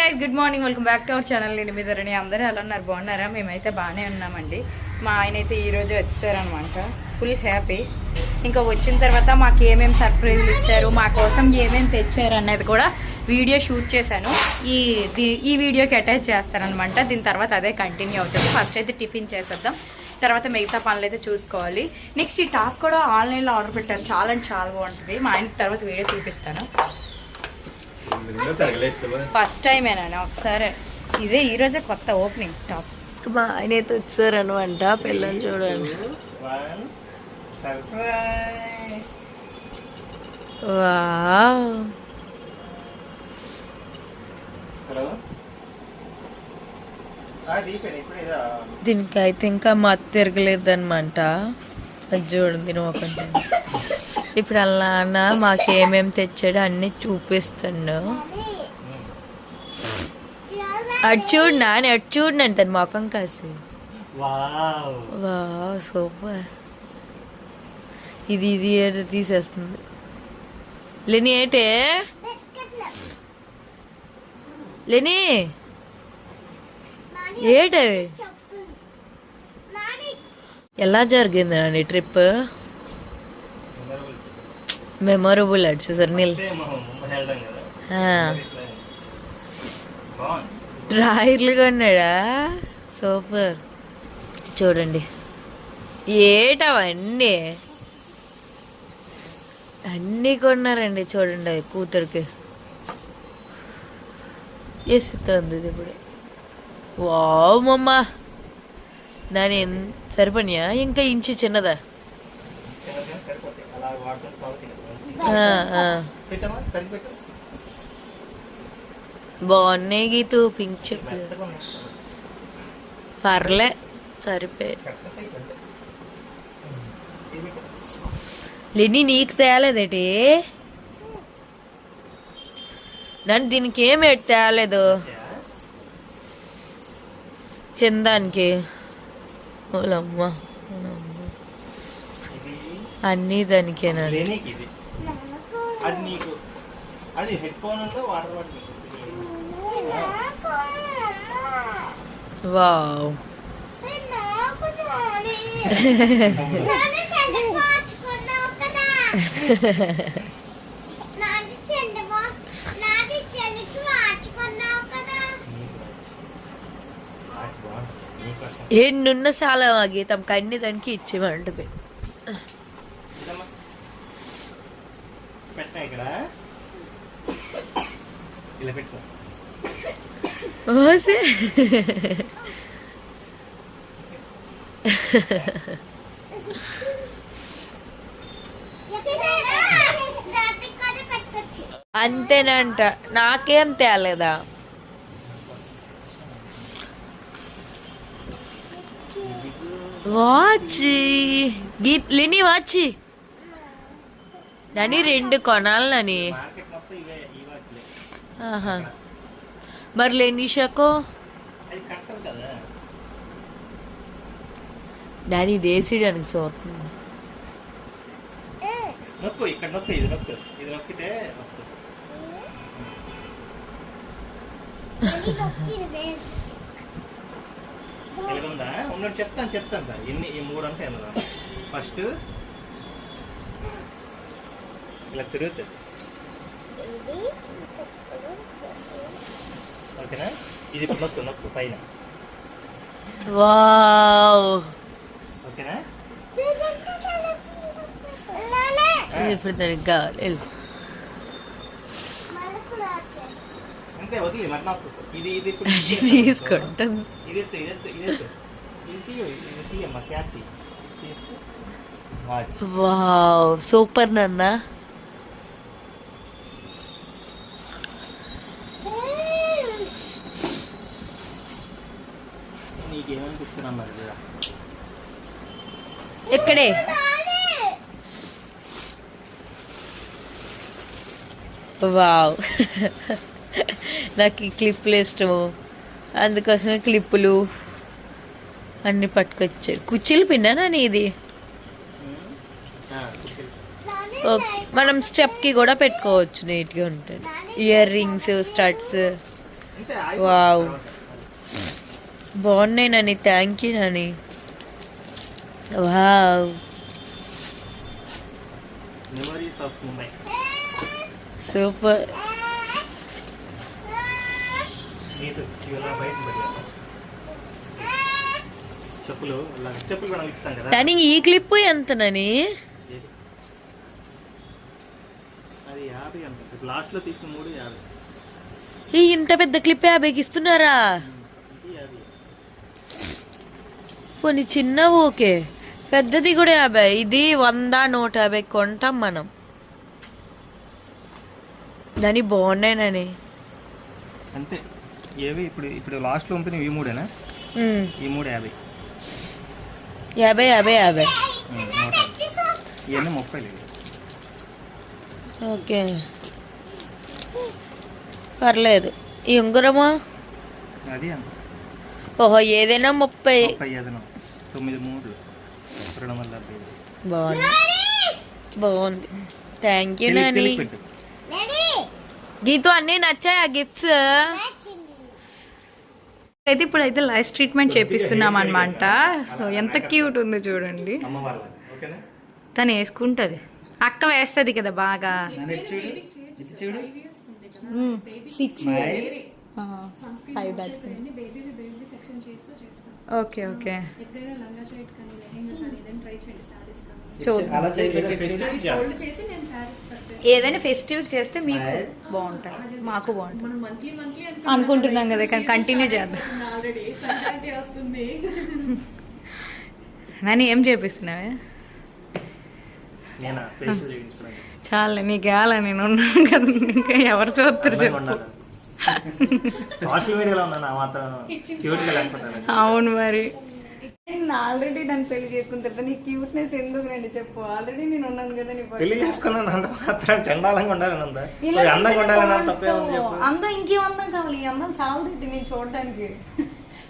Guys good morning welcome back to our channel నేను మీ ధరణి. అందరూ ఎలా ఉన్నారు? బాగున్నారా? మేమైతే బాగానే ఉన్నామండి. మా ఆయన అయితే ఈరోజు వచ్చారనమాట ఫుల్ హ్యాపీ ఇంకా వచ్చిన తర్వాత మాకు ఏమేమి సర్ప్రైజ్లు ఇచ్చారు? మా కోసం ఏమేమి తెచ్చారు అనేది కూడా వీడియో షూట్ చేశాను. ఈ ఈ వీడియోకి అటాచ్ చేస్తారనమాట దీని తర్వాత అదే కంటిన్యూ అవుతుంది. ఫస్ట్ అయితే టిఫిన్ చేసేద్దాం. తర్వాత మిగతా పనులు అయితే చూసుకోవాలి. నెక్స్ట్ ఈ టాప్ కూడా ఆన్లైన్లో ఆర్డర్ పెట్టాను. చాలా అంటే చాలా బాగుంటుంది. మా ఆయనకి తర్వాత వీడియో చూపిస్తాను. ఫస్ట్ టైమేనా ఒకసారి. ఇదే ఈ రోజే కొత్త ఓపెనింగ్ టాప్ మా ఆయన అయితే వచ్చారనమాట పిల్లలు చూడండి. వావ్ దీనికి అయితే ఇంకా మత్తు తిరగలేదు అనమాట అది చూడండి దీని ఒకటి ఇప్పుడు అలా అన్న మాకు ఏమేమి తెచ్చాడో అన్ని చూపిస్తాడు అటు చూడు నాన్న అటు చూడండి అంటాను మొఖం కాసి. వా సూపర్. ఇది ఇది ఏదో తీసేస్తుంది. లేని ఏటే? లేని? ఏటవి? ఎలా జరిగింది అండి ట్రిప్ మెమొరబుల్ అటు చూసారు నీళ్ళు డ్రాయర్లు కొన్నాడా? సూపర్. చూడండి. ఏటవన్నీ? అన్నీ కొన్నారండి చూడండి అది కూతురికి. వేస్తుంది ఇది ఇప్పుడు. వావ్ మమ్మ. దాని సరిపడియా ఇంకా ఇంచు చిన్నదా. బాగున్నాయి గీతు పింక్ చెప్పులు పర్లే సరిపోయి లిని నీకు తేలేదేటి నన్ను దీనికి ఏమి తేలేదు చందానికి ఓలమ్మ అన్నీ దానికేనండి అది నీకు. అది హెడ్ ఫోన్ ఉందో వాటర్ బాటిల్ వావ్. ఎన్నున్న చాలా గీతం? కన్ని దానికి ఇచ్చేమంటది పెట్టా ఇక్కడ ఇలా పెట్టుకో. ఓసే అంతేనంట. నాకేం తేలేదా? వాచి. గీత్ లిని వాచి. నని రెండు కొనాలి నని మరి లేనిషాకో డాడీ దేశీడానికి చూస్తుంది నొక్కు ఇక్కడ నొక్కు ఇది నొక్కు. ఇది నొక్కితే వస్తుంది. ఎలాగుందా? ఉన్నట్టు చెప్తాను చెప్తాను సార్ ఎన్ని ఈ మూడు అంటే ఫస్ట్ ఇలా తిరుగుతుంది ఓకేనా ఇది నొక్కు నొక్కు పైన ఓకేనా ఇప్పుడు దానికి కావాలి వెళ్ళు. అంతే వదిలి మరి నొక్కు ఇది సూపర్ నాన్న నీకేమనిపిస్తున్నా మరి ఇలా ఎక్కడే? వావ్. నాకు ఈ క్లిప్పులు ఇష్టము. అందుకోసమే క్లిప్పులు అన్ని పట్టుకొచ్చారు. కుర్చీలు పిన్నానా ఇది? మనం స్టెప్కి కూడా పెట్టుకోవచ్చు నీట్గా ఉంటుంది ఇయర్ రింగ్స్ స్టడ్స్. వావ్. బాగున్నాయి Nani thank you Nani. Wow super కానీ ఈ క్లిప్ ఎంత నని? ఇంత పెద్ద క్లిప్ యాభైకి ఇస్తున్నారా ఇది యాభై పోనీ చిన్న ఓకే పెద్దది కూడా యాభై. ఇది వంద నూట యాభై కొంటాం మనం. దాని బాగున్నాయినని అంతే. ఏవి? ఇప్పుడు ఇప్పుడు లాస్ట్లో ఉంటుంది ఈ మూడేనా? ఈ మూడు యాభై. యాభై యాభై యాభై. ఇవన్నీ ముప్పై లేదు. ఓకే. పర్లేదు. ఈ ఉంగరమా? అది ఓహో ఏదైనా ముప్పై. ఐదును తొమ్మిది మూడు రెండు వందల డెబ్బై. బాగుంది. బాగుంది. Thank you Nani. గీతు అన్నీ నచ్చాయి ఆ గిఫ్ట్స్ అయితే ఇప్పుడైతే లైఫ్ ట్రీట్మెంట్ చేపిస్తున్నాం అనమాట సో ఎంత క్యూట్ ఉందో చూడండి. తను వేసుకుంటది. అక్క వేస్తుంది కదా బాగా. Six five okay okay. చూద్దాం ఏదైనా ఫెస్టివ్ చేస్తే మీకు బాగుంటుంది మాకు బాగుంటుంది అనుకుంటున్నాం కదా కానీ కంటిన్యూ చేద్దాం. నన్ను ఏం చేపిస్తున్నావే? చాలా నీకు వేయాల? నేను ఉన్నాను కదా ఇంకా ఎవరు చూస్తారు చెప్పు. సోషల్ మీడియాలో ఉన్నా నా మాత్రం క్యూట్గా లేకపోతే అవును మరి. ఆల్రెడీ నన్ను పెళ్ళి చేసుకున్న తర్వాత నీ క్యూట్నెస్ ఎందుకు రండి చెప్పు? ఆల్రెడీ నేను ఉన్నాను కదా నీ పెళ్ళి చేసుకున్నాను అంత మాత్రం చండాలంగా ఉండాలని అందంగా అంత? తప్పే ఉంది చెప్పు. అందం ఇంకేం అందం కావాలి? ఈ అందం చాలదండి నేను చూడడానికి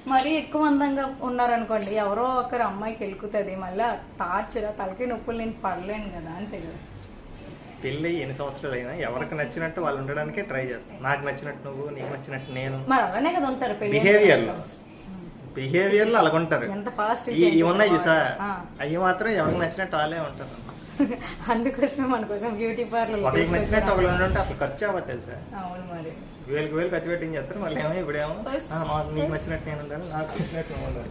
మరీ ఎక్కువ అందంగా ఉన్నారనుకోండి ఎవరో ఒకరు అమ్మాయికి వెళ్ళుకుతుంది మళ్ళీ టార్చర్ తలకి నొప్పులు నేను పడలేను కదా అంతే కదా. పెళ్ళి ఎన్ని సంవత్సరాలు అయినా ఎవరికి నచ్చినట్టు వాళ్ళు ఉండడానికే ట్రై చేస్తాను నాకు నచ్చినట్టు నువ్వు నీకు నచ్చినట్టు నేను. మరి అలానే కదా ఉంటారు పెళ్ళి బిహేవియర్లో బిహేవియర్లో అలాగుంటారు ఎంత ఫాస్ట్ ఉన్నాయి చూసా? అవి మాత్రం ఎవరికి నచ్చినట్టు వాళ్ళే ఉంటారు. అందుకోసమే మన కోసం బ్యూటీ పార్లర్ ఒకరికి నచ్చినట్టు ఒకళ్ళు ఉంటే అసలు ఖర్చు అవ్వదు తెలుసా అవును మరి. వేలకు వేలు ఖర్చు పెట్టి చేస్తారు? మళ్ళీ ఏమో ఇప్పుడేమో "ఆ, మాకు నీకు నచ్చినట్టు నేను ఉండాలి నాకు నచ్చినట్టు ఉండాలి.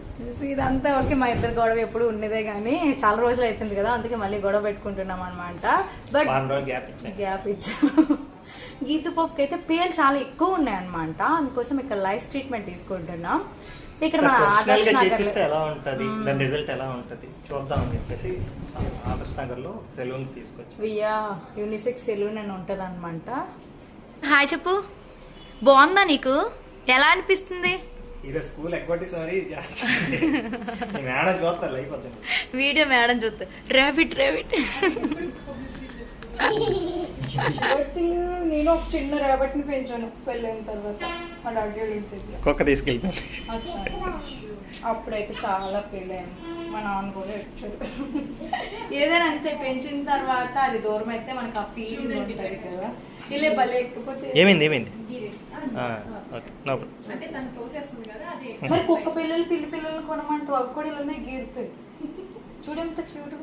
ఇదంతా ఓకే మా ఇద్దరు గొడవ ఎప్పుడు ఉండేదే కానీ చాలా రోజులు అయిపోయింది కదా అందుకే మళ్ళీ గొడవ పెట్టుకుంటున్నాం అనమాట బట్ గ్యాప్ ఇచ్చాం. గీతు పప్పుకి అయితే పేర్లు చాలా ఎక్కువ ఉన్నాయి అనమాట అందుకోసం ఇక్కడ లైఫ్ ట్రీట్మెంట్ తీసుకుంటున్నాం. ఇక్కడ మన ఆదర్శ్ నగర్ ఎలా ఉంటది? దాని రిజల్ట్ ఎలా ఉంటది? చూద్దాం అని చెప్పేసి ఆదర్శ్ నగర్లో సెలూన్ తీసుకొచ్చి. వియా యూనిసెక్స్ సెలూన్ అని ఉంటుంది అనమాట హాయ్ చెప్పు. బాగుందా నీకు? ఎలా అనిపిస్తుంది? స్కూల్ వీడియో మేడం చూస్తా ర్యాబిట్ ర్యాబిట్. నేను ఒక చిన్న ర్యాబిట్ని పెంచాను పెళ్ళైన తర్వాత. మా డాడీ ఇంటికి కుక్క తీసుకెళ్ళిపోయింది. అప్పుడైతే చాలా అయ్యాను. మా నాన్న కూడా వచ్చారు. ఏదైనా అంతే పెంచిన తర్వాత అది దూరం అయితే మనకు ఆ ఫీలింగ్ ఉంటుంది కదా. ఏమైంది ఏమైంది? ఆ, ఓకే నో మరి కుక్క పిల్లలు పిల్లి పిల్లలు కొనమంటూ అవి కూడా ఇలానే గీరుతాయి. చూడెంత క్యూట్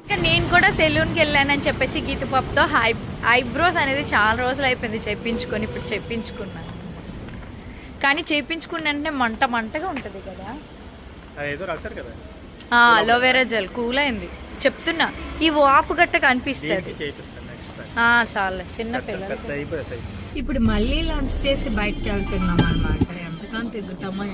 ఇంకా నేను కూడా సెలూన్కి వెళ్ళానని చెప్పేసి గీత పప్పుతో హై ఐబ్రోస్ అనేది చాలా రోజులు అయిపోయింది చేపించుకొని ఇప్పుడు చేపించుకున్నాను కానీ చేపించుకున్న వెంటనే మంట మంటగా ఉంటుంది కదా. అదేదో రాశారు కదా. అలోవెరా జెల్ కూల్ అయింది. చెప్తున్నా ఈ వాపు గట్ట కనిపిస్తుంది. చాలా. చిన్న పిల్లలు ఇప్పుడు మళ్ళీ లంచ్ చేసి బయటకు వెళ్తున్నాం అనమాట ఎంతకాలం తిరుగుతామో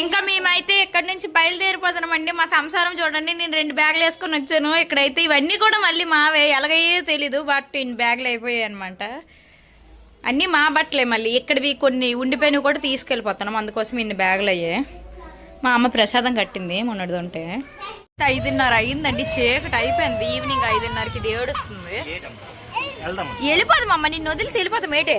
ఇంకా మేమైతే ఇక్కడ నుంచి బయలుదేరిపోతున్నామండి. మా సంసారం చూడండి నేను రెండు బ్యాగులు వేసుకొని వచ్చాను. ఇక్కడైతే ఇవన్నీ కూడా మళ్ళీ మావే. ఎలాగయ్యో తెలీదు బట్ ఇన్ని బ్యాగులు అయిపోయాయి అనమాట అన్నీ మా బట్టలే మళ్ళీ. ఇక్కడివి కొన్ని ఉండిపోయినవి కూడా తీసుకెళ్ళిపోతున్నాం. అందుకోసం ఇన్ని బ్యాగులు అయ్యాయి. మా అమ్మ ప్రసాదం కట్టింది మొన్నటిది ఉంటే. ఐదున్నర అయిందండి చీకటి అయిపోయింది. ఈవినింగ్ ఐదున్నరకి ఏడుస్తుంది. వెళ్దాం వెళ్ళిపోదు మమ్మ నిన్ను వదిలిసి వెళ్ళిపోతాం ఏంటే.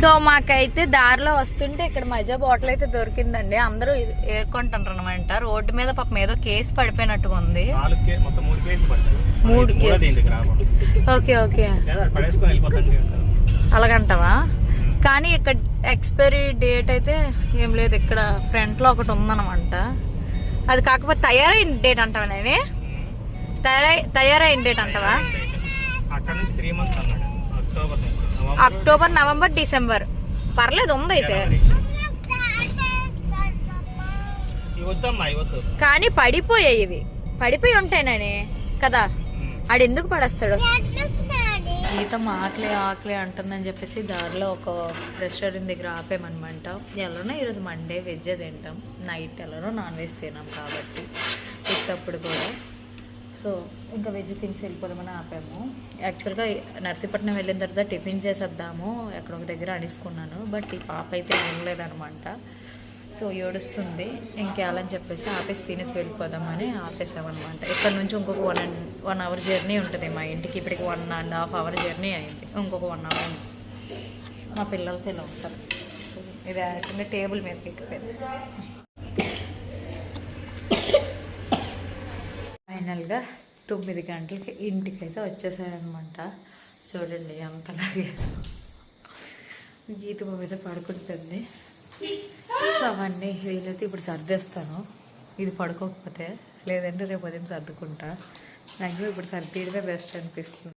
సో మాకైతే దారిలో వస్తుంటే ఇక్కడ మజా బాటిల్ అయితే దొరికిందండి. అందరూ ఏరుకుంటారు అనమాట రోడ్డు మీద పాపం ఏదో కేసు పడిపోయినట్టుగా ఉంది. మూడు రాబో ఓకే ఓకే. అలాగంటావా? కానీ ఇక్కడ ఎక్స్పైరీ డేట్ అయితే ఏం లేదు. ఇక్కడ ఫ్రంట్లో ఒకటి ఉందన్నమాట. అది కాకపోతే తయారైన డేట్ అంటావా నేనే తయారై తయారైన డేట్ అంటావా? అక్కడ నుంచి త్రీ మంత్స్ అన్నాడు. అక్టోబర్ నుంచి. నవంబర్, అక్టోబర్ నవంబర్ డిసెంబర్ పర్లేదు ఉంది అయితే జనవరి. ఇవి వద్దమ్మా ఇవి వద్దు. కానీ పడిపోయాయి ఇవి. పడిపోయి ఉంటాయినని కదా? ఉమ్. ఆడు ఎందుకు పడేస్తాడు గీతం ఆకలి ఆకలి అంటుందని చెప్పేసి దారిలో ఒక రెస్టారెంట్ దగ్గర ఆపేమనమాట. ఎలానో ఈరోజు మండే వెజ్ తింటాం. నైట్ ఎలానో నాన్ వెజ్ తినాం కాబట్టి. ఇట్టప్పుడు కూడా. సో ఇంకా వెజ్ తినేసి వెళ్ళిపోదామని ఆపాము. యాక్చువల్గా నర్సీపట్నం వెళ్ళిన తర్వాత టిఫిన్ చేసేద్దాము. ఎక్కడ ఒక దగ్గర అనిసుకున్నాను. బట్ ఈ పాప అయితే వినలేదనమాట సో ఏడుస్తుంది. ఇంకేయాలని చెప్పేసి ఆపేసి తినేసి వెళ్ళిపోదామని ఆపేసామన్నమాట. ఇక్కడ నుంచి ఇంకొక one and one hour journey ఉంటుంది మా ఇంటికి. ఇప్పటికి one and half hour journey అయింది. ఇంకొక వన్ అవర్ మా పిల్లలతో ఇలా ఉంటారు సో ఇది యాక్చువల్గా టేబుల్ మీద ఎక్కిపోయింది. ఫైనల్గా తొమ్మిది గంటలకి ఇంటికి అయితే వచ్చేసారనమాట చూడండి ఎంత లాగేసాం గీత మీద పడుకుంటుంది. సో అవన్నీ వీలైతే ఇప్పుడు సర్దేస్తాను. ఇది పడుకోకపోతే లేదంటే రేపు ఉదయం సర్దుకుంటా. నాకు ఇప్పుడు సర్దేయడమే బెస్ట్ అనిపిస్తుంది.